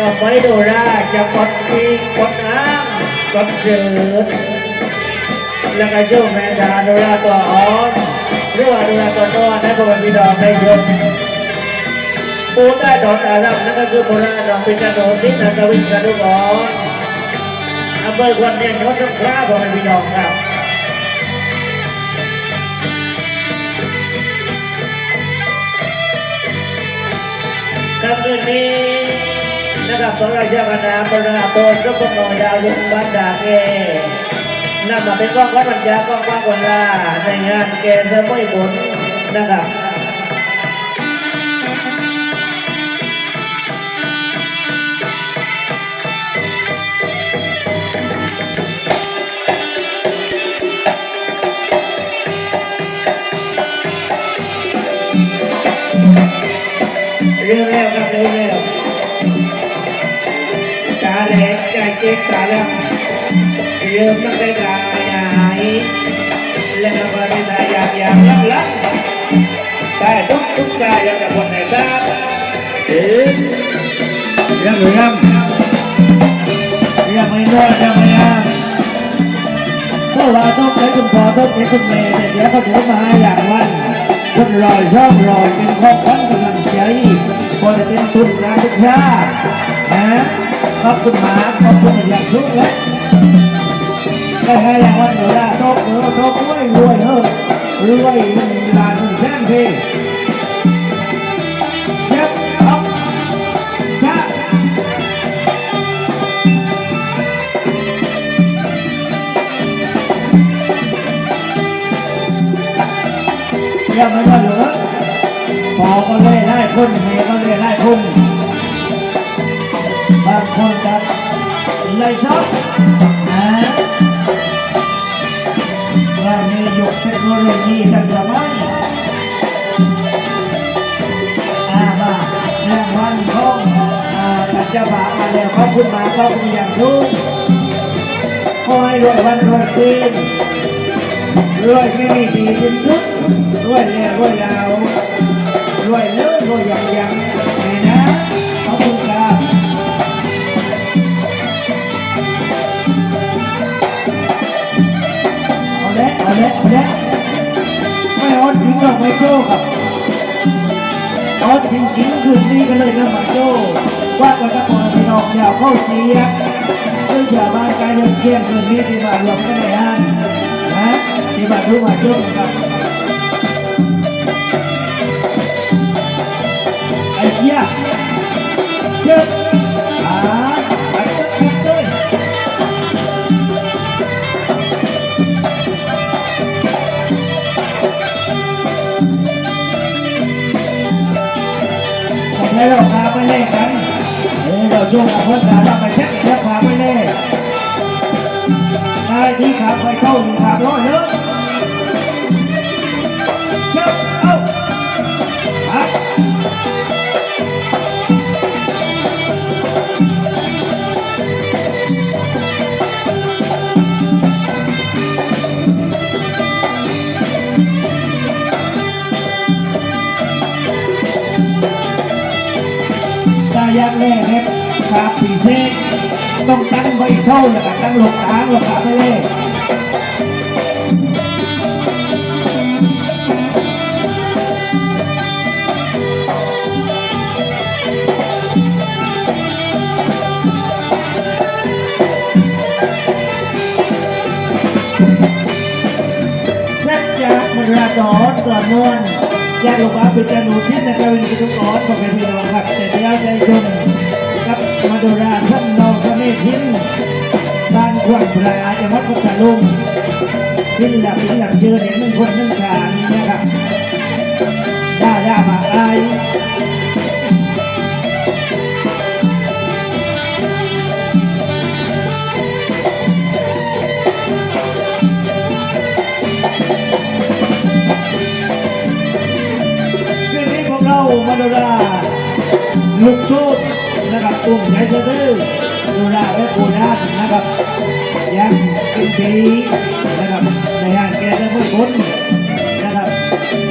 ต่อไปโดราจะกดทีกดน้ำกดเสือแล้วก็โยมแม่ดาโดราตัวอ่อนหรือว่าโดราตัวน้อยนะก็เป็นพี่ดอกได้ยมปูได้ดอกอารับนั่นก็คือโบราณดอกเป็นกระโดดสินกวินกระดูกอ่อนอำเภอควนเนียงจังหวัดสงขลาบอกเป็นพี่ดอกครับ นะครับพระราชาคณะพระราโตพระพุทธดาวลุงบันดาเกนำมาเป็นกล้องวัดปัญญากล้องวัดวันลาในงานเกษตรไม่ผลนะครับ แล้วเริ่มตั้งแต่ตาใหญ่แล้วก็มาเป็นตาอยากอยากลักลักแต่ทุกทุกใจยังแต่คนไหนตาเอ๊ะยังยังยังไม่นอนยังไม่ยังเพราะว่าต้องใช้คุณพ่อต้องใช้คุณแม่เนี่ยเดี๋ยวเขาถือมาอย่างวันคนรอยชอบรอยเป็นครอบครัวกำลังใจคนจะเป็นทุนการศึกษานะ ขอบคุณมาขอบคุณอย่างทุกแล้วได้ให้รางวัลหนูละโตเออโตรวยรวยเออรวยลานแท่งเพ ยุคเทคโนโลยีทันสมัยอาบ้ารางวัลของอาตัดจะบามาแล้วขอบคุณมาขอบคุณอย่างทุกขอให้รวยวันรวยคืนรวยไม่มีดีเป็นทุกรวยแล้วรวยยาวรวยเลิศรวยยังยัง เอาละเอาละไม่อดทิ้งหรอกไม่โจ้ครับอดทิ้งทิ้งคืนนี้ก็เลยนะมาโจ้ว่ากันกับคนพี่น้องย่าเข้าเสียด้วยชาวบ้านกายเรื่องเที่ยงคืนนี้ที่มารวมกันในห้างนะที่มาทุกมาโจ้ครับไอ้เหี้ย ไปเล่นกันเออเราช่วงกับเพื่อนเราเราไปเช็คเช็คพาไปเล่นได้ที่ขาไปเข้าหนึ่งขาร้อยเยอะ เท่าแล้วก็ตั้งหลบทางหลบขาไปเลยเสร็จากมราตอนก่อนนวลแยกลงมาเป็นการหนูชิ้นนะครับเป็นทุกคนขอบคุณพี่น้องครับ ทลุงทิ้นหลับทิ้นหลับเจอเด็กหนึ่งคนหนึ่งการนะครับด้ได้มาไอมาดูราลูกทุ่งนะครับตุ้มใหญ่เดื้อดูราและโคราชนะครับยัง เป็นดีนะครับในห้างแกจะไม่พ้นนะครับ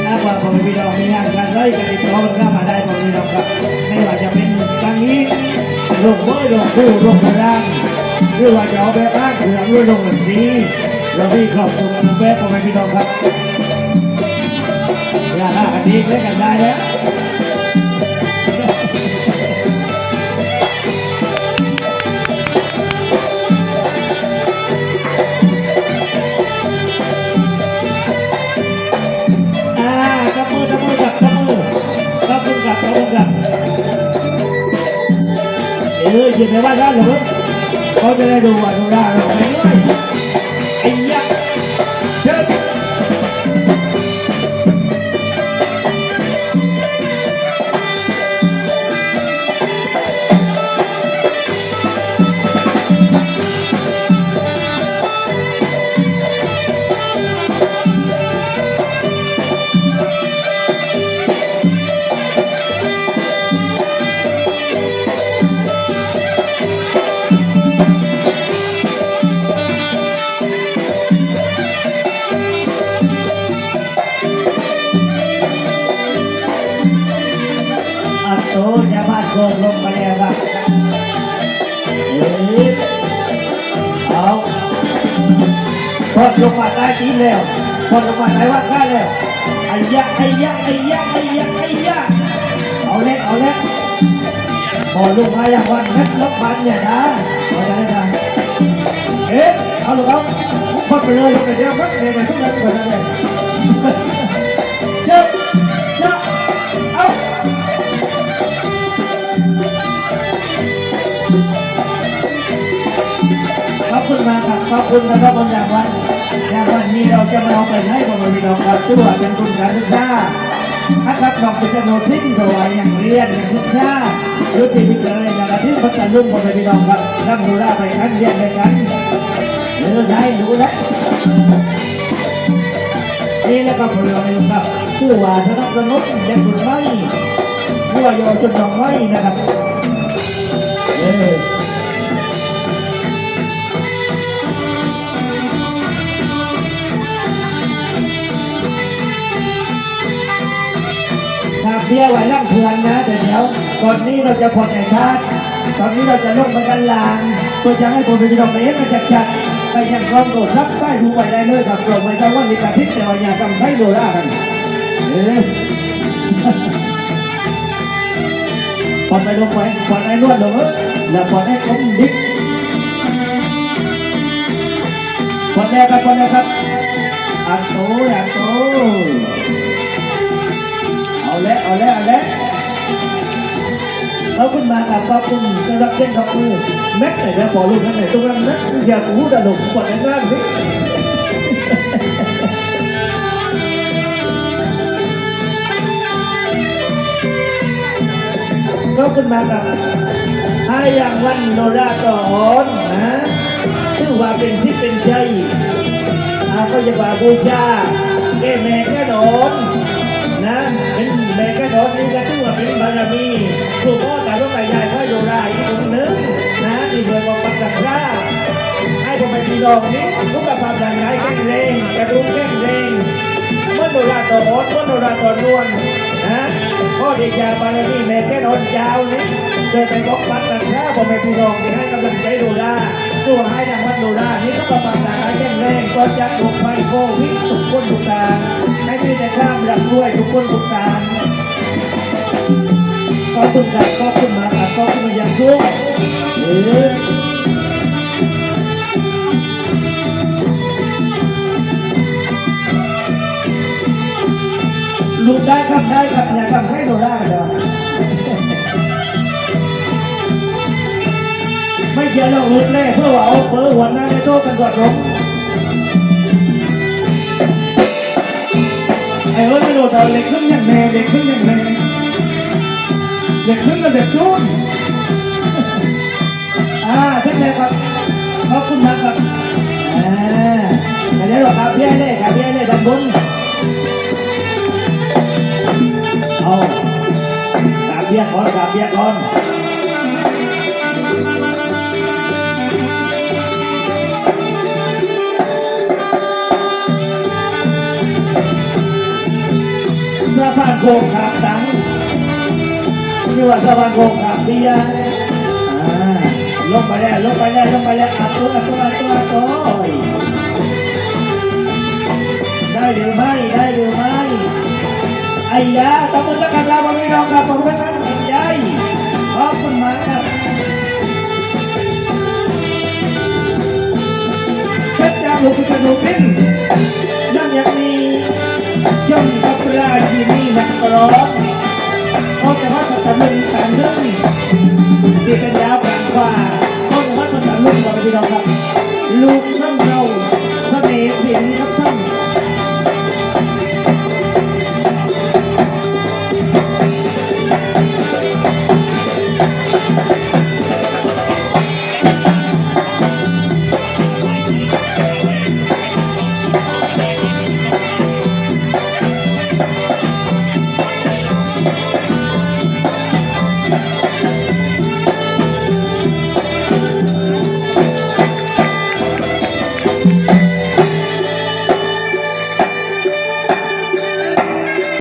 ถ้าว่าผมพี่น้องมีห้างกันเลยก็ติดต่อกันเข้ามาได้ผมพี่น้องครับไม่ว่าจะเป็นทางนี้หลงมือลงคู่ลงพลังหรือว่าจะเอาแบบอ้างเถื่อนหรือลงแบบนี้เราพี่ขอบคุณแบบพ่อแม่พี่น้องครับอย่าห้ากันดีเล่นกันได้แล้ว เออยืนในบ้านด้านเหรอเขาจะได้ดูว่าดูได้ไปด้ เอาพอดลงมาใต้ตีแล้วพอดลงมาใต้วัดข้าแล้วไอ้ยะไอ้ยะไอ้ยะไอ้ยะไอ้ยะเอาเล็กเอาเล็กพอลงมาอย่างวันนั้นลบมันเนี่ยนะพอได้ไหมเอ๊ะเอาลูกเอาพอดไปเลยลงไปเดียวพัดเดี๋ยทุกนั้นก่อนนะเล คุณนะครับบางอย่างวันอย่างวันนี้เราจะมาเอาไปให้บริษัทครับตัวเป็นทุนการศึกษานะครับเราจะโนทิ้งตัวอย่างเรียนอย่างทุกชาหรือที่พิจารณางที่พัฒนาลุ่มบริษัทครับนั่งดูแลไปกันเรียนไปกันหรือได้ดูได้นี่และครับเราเลยครับผู้ว่าสนับสนุนเด็กรุ่นใหม่ผู้ว่าเยาวชนน้องใหม่นะครับเออ บี้ยไว้ร่ำเพลินนะแต่เดี๋ยวตอนนี้เราจะผ่อนไอ้ทัดตอนนี้เราจะลงไปกันลางเพื่อจะให้คนไปดอกเลี้ยงกันจัดๆไปยังกองโดดรับใต้ดูไปได้เลยครับกลมไปเจ้ว่าลิกาทิพย์แต่ว่าอย่ากำไส้โดรากันเอ๊ะผ่อนไปลงไปผ่อนไอ้นวดลงเออแล้วผ่อนให้คมดิ๊กผ่อนแรกครับผ่อนแรกครับอันโตอันโต เอาแล้วเอาแล้วเอาแล้วขาขึ้นมากครับขอบคุณสำหรับเส้นขอบมือแม็กไหนจะบอลูกนั่นไหนตรงนั้นนะอย่าพูดอะหลงกดในร่างนี้ก็ขึ้นมากับให้อย่างวันโนราก่อนนะถือว่าเป็นที่เป็นใจอาก็จะว่าบูชา น้องนี้ลูกกระพาดังไงแข็งแรงกระดูกแข็งแรงเมื่อโนราตัวโหดเมื่อโนราตัวนวลนะพ่อเด็กยาบารมีแม่แค่นอนยาวนี้เคยไปบอกปักตะกร้าผมไปพี่น้องที่ให้กำลังใจโนราตัวให้รางวัลโนรานี่ก็ประปักตะกร้าแข็งแรงก็จะถูกไฟโควิดทุกคนทุกทางให้มีแต่ข้ามรับด้วยทุกคนทุกทางขอบคุณครับขอบคุณมากครับขอบคุณมาอย่างสูง ได้ครับได้ครับอย่าทำให้เราได้เหรอไม่เกี่ยวเราลูกเล่เพื่อว่าเอาเปิดหัวหน้าในโต๊ะกันก่อนผมไอ้เอิร์ธไม่โดดเอาเหล็กขึ้นอย่างแน่เหล็กขึ้นอย่างแน่เด็กขึ้นกับเด็กรุ่นอ่าท่านนายครับขอบคุณมากครับอ่าอันนี้หรอครับพี่ไอ้เล่ครับพี่ไอ้เล่ด้านบน กราบเบียร์ก่อนกราบเบียร์ก่อนสะพา ยาตะบนตะกันลาบนพี่น้องครับผมเป็นท่านหัวขอบคุณมากครับชัดจาลูกกระดูกพิ้นนั่นยังมีย่อมกับราชินีนักร้องเขาจะว่าตะลึงตะลึงที่เป็นยาวแปลงกว่าเขาจะว่าตะลึงบอกพี่น้องครับ ลูกน้ำเราเสน่ห์ถิ่นงครับท่าน